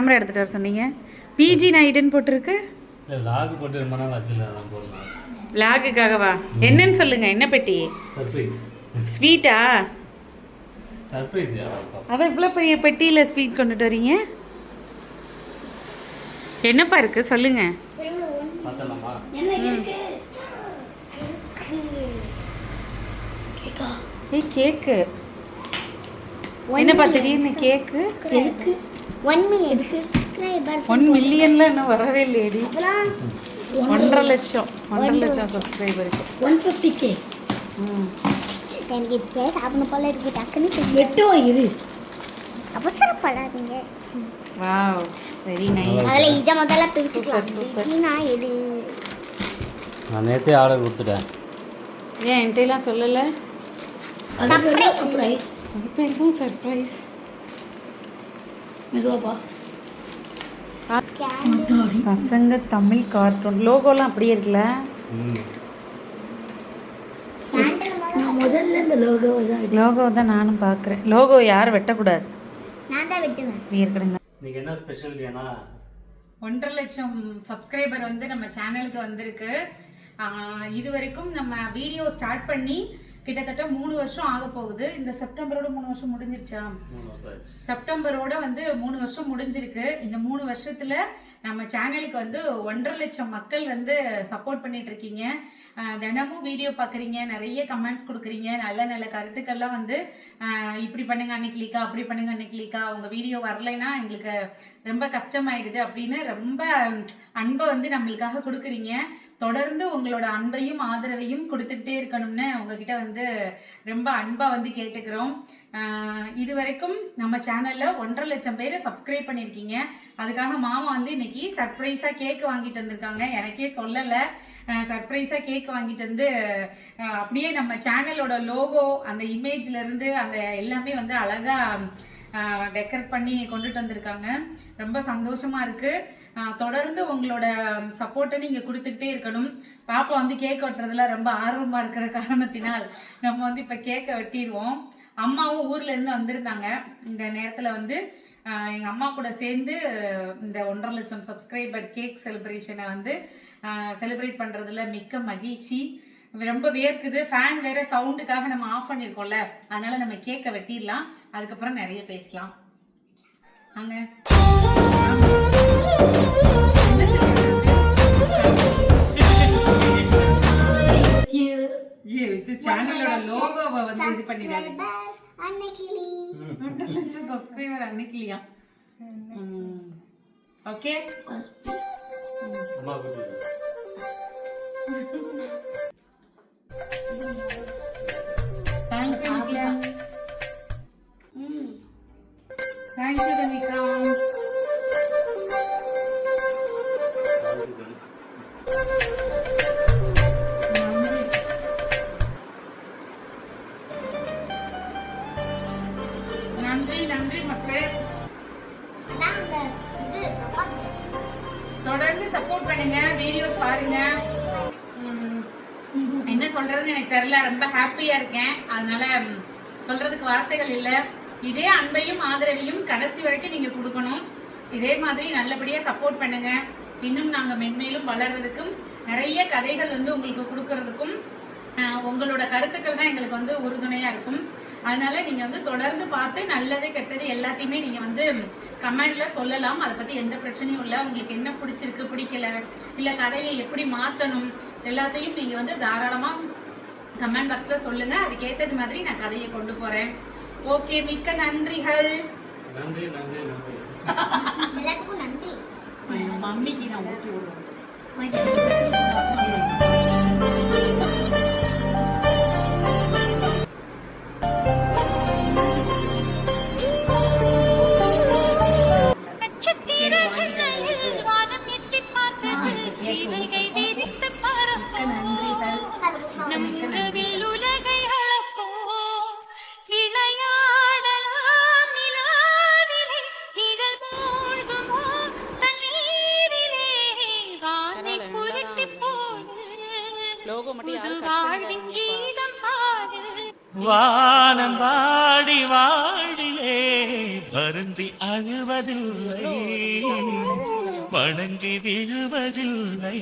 Camera எடுத்துகிட்டு வர சொன்னீங்க. பிஜி நைட்டுன்னு போட்டிருக்கு. இல்லை லாக் போட்டு ரொம்ப நாள் போடலாம் விளாகுக்காகவா என்னன்னு சொல்லுங்க என்ன பெட்டி? சர்ப்ரைஸ் ஸ்வீட்டா சர்ப்ரைஸ் அதான் இவ்வளோ பெரிய பெட்டியில் ஸ்வீட் கொண்டுட்டு வரீங்க. என்னப்பா இருக்கு? சொல்லுங்க. ஏய் கேக்கு. என்னப்பா திடீர்னு கேக்கு? எதுக்கு? ஒன் மில்லியன் எதுக்கு சப்ஸ்கிரைபர் ஒன் மில்லியன்ல இன்னும் வரவே இல்லையடி. ஒன்றரை லட்சம். ஒன்றரை லட்சம் சப்ஸ்கிரைபருக்கு ஒன் ஃபிஃப்டி கே ம். எனக்கு இப்போ சாப்பிடணும் போல இருக்கு டக்குன்னு வெட்டும் இரு அவசரப்படாதீங்க. வாவ் வெரி நைஸ் அதில் இதை முதல்ல பிரிச்சுக்கலாம். எது? நான் நேற்றே ஆர்டர் கொடுத்துட்டேன். ஏன் என்கிட்டலாம் சொல்லலை? சர்ப்ரைஸ் சர்ப்ரைஸ் பசங்க தமிழ் கார்ட்டூன் லோகோலாம் அப்படியே இருக்குல்ல? முதல்ல இந்த லோகோவை தான் எடுத்தேன். லோகோ தான் நானும் பார்க்குறேன். லோகோ யாரும் வெட்டக்கூடாது? நான் தான் வெட்டுவேன். இப்படி இருக்கணும் இன்னைக்கு என்ன ஸ்பெஷல் டேனா ஒன்றரை லட்சம் சப்ஸ்கிரைபர் வந்து நம்ம சேனலுக்கு வந்திருக்கு. இது வரைக்கும் நம்ம வீடியோ ஸ்டார்ட் பண்ணி கிட்டத்தட்ட மூணு வருஷம் ஆக போகுது. இந்த செப்டம்பரோட மூணு வருஷம் முடிஞ்சிருச்சா? செப்டம்பரோட வந்து மூணு வருஷம் முடிஞ்சிருக்கு. இந்த மூணு வருஷத்துல நம்ம சேனலுக்கு வந்து ஒன்றரை லட்சம் மக்கள் வந்து சப்போர்ட் பண்ணிட்டு இருக்கீங்க தினமும் வீடியோ பார்க்குறீங்க நிறைய கமெண்ட்ஸ் கொடுக்குறீங்க. நல்ல நல்ல கருத்துக்கள்லாம் வந்து இப்படி பண்ணுங்க அன்னைக்கு லீக்கா அப்படி பண்ணுங்க அன்னைக்கு லீக்கா உங்க வீடியோ வரலைன்னா எங்களுக்கு ரொம்ப கஷ்டமாயிடுது அப்படின்னு ரொம்ப அன்பை வந்து நம்மளுக்காக கொடுக்குறீங்க. தொடர்ந்து உங்களோட அன்பையும் ஆதரவையும் கொடுத்துக்கிட்டே இருக்கணும்னு உங்ககிட்ட வந்து ரொம்ப அன்பா வந்து கேட்டுக்கிறோம். இது வரைக்கும் நம்ம சேனலில் ஒன்றரை லட்சம் பேர் சப்ஸ்கிரைப் பண்ணியிருக்கீங்க. அதுக்காக மாமா வந்து இன்னைக்கு சர்ப்ரைஸாக கேக் வாங்கிட்டு வந்திருக்காங்க. எனக்கே சொல்லலை. சர்ப்ரைஸாக கேக் வாங்கிட்டு வந்து அப்படியே நம்ம சேனலோட லோகோ அந்த இமேஜ்லேருந்து அந்த எல்லாமே வந்து அழகாக டெக்கரேட் பண்ணி கொண்டுட்டு வந்திருக்காங்க. ரொம்ப சந்தோஷமாக இருக்குது தொடர்ந்து உங்களோட சப்போர்ட்டை நீங்கள் கொடுத்துக்கிட்டே இருக்கணும். பாப்பா வந்து கேக் வெட்டுறதுல ரொம்ப ஆர்வமாக இருக்கிற காரணத்தினால் நம்ம வந்து இப்போ கேக்கை வெட்டிடுவோம் அம்மாவும் ஊர்ல இருந்து வந்திருந்தாங்க. இந்த நேரத்துல வந்து எங்கள் எங்க அம்மா கூட சேர்ந்து இந்த ஒன்றரை லட்சம் சப்ஸ்கிரைபர் கேக் செலிப்ரேஷனை வந்து செலிப்ரேட் பண்றதுல மிக்க மகிழ்ச்சி. ரொம்ப வியர்க்குது. ஃபேன் வேற சவுண்டுக்காக நம்ம ஆஃப் பண்ணியிருக்கோம்ல அதனால நம்ம கேக்கை வெட்டிடலாம். அதுக்கப்புறம் நிறைய பேசலாம். அங்கே? லோகோவை வந்து இது பண்ணிடாதீங்க Subscribers, அன்னைக்கு ஒன்றரை லட்சம் சப்ஸ்கிரைபர் அன்னைக்குலையா ஓகே அம்மா கொடுத்துருக்கு தேங்க்யூ நித்யா தேங்க்யூ ரமிகா நன்றி சப்போர்ட் பண்ணுங்க வீடியோஸ் பாருங்க. என்ன சொல்றதுன்னு எனக்கு தெரியல ரொம்ப ஹாப்பியா இருக்கேன். அதனால சொல்றதுக்கு வார்த்தைகள் இல்ல. இதே அன்பையும் ஆதரவையும் கடைசி வரைக்கும் நீங்க கொடுக்கணும். இதே மாதிரி நல்லபடியா சப்போர்ட் பண்ணுங்க. இன்னும் நாங்க மென்மேலும் வளர்றதுக்கும் நிறைய கதைகள் வந்து உங்களுக்கு கொடுக்கறதுக்கும் உங்களோட கருத்துக்கள் தான் எங்களுக்கு வந்து உறுதுணையா இருக்கும். அதனால நீங்க வந்து தொடர்ந்து பார்த்து நல்லது கெட்டது எல்லாத்தையுமே நீங்க வந்து கமெண்ட்ல சொல்லலாம். அதை பத்தி எந்த பிரச்சனையும் இல்லை. உங்களுக்கு என்ன பிடிச்சிருக்கு பிடிக்கல இல்ல கதையை எப்படி மாத்தணும் எல்லாத்தையும் நீங்க வந்து தாராளமா கமெண்ட் பாக்ஸ்ல சொல்லுங்க. அதுக்கு ஏத்தது மாதிரி நான் கதையை கொண்டு போறேன். ஓகே மிக்க நன்றிகள். நன்றி நன்றி நன்றி. எல்லாத்துக்கும் நன்றி. மம்மிக்கு நான் ஊட்டி விடுறேன். நம் உறவில் உலகை அளப்போம். விளையாடலாம் நிலாவிலே, நிழல் மூழ்குமோ தண்ணீரிலே. வானை புரட்டிப் போடு. புது வாழ்வின் கீதம் பாடு வானம் வாடி வாடியே வருந்தி அழுவதில்லை. வணங்கி விழுவதில்லை.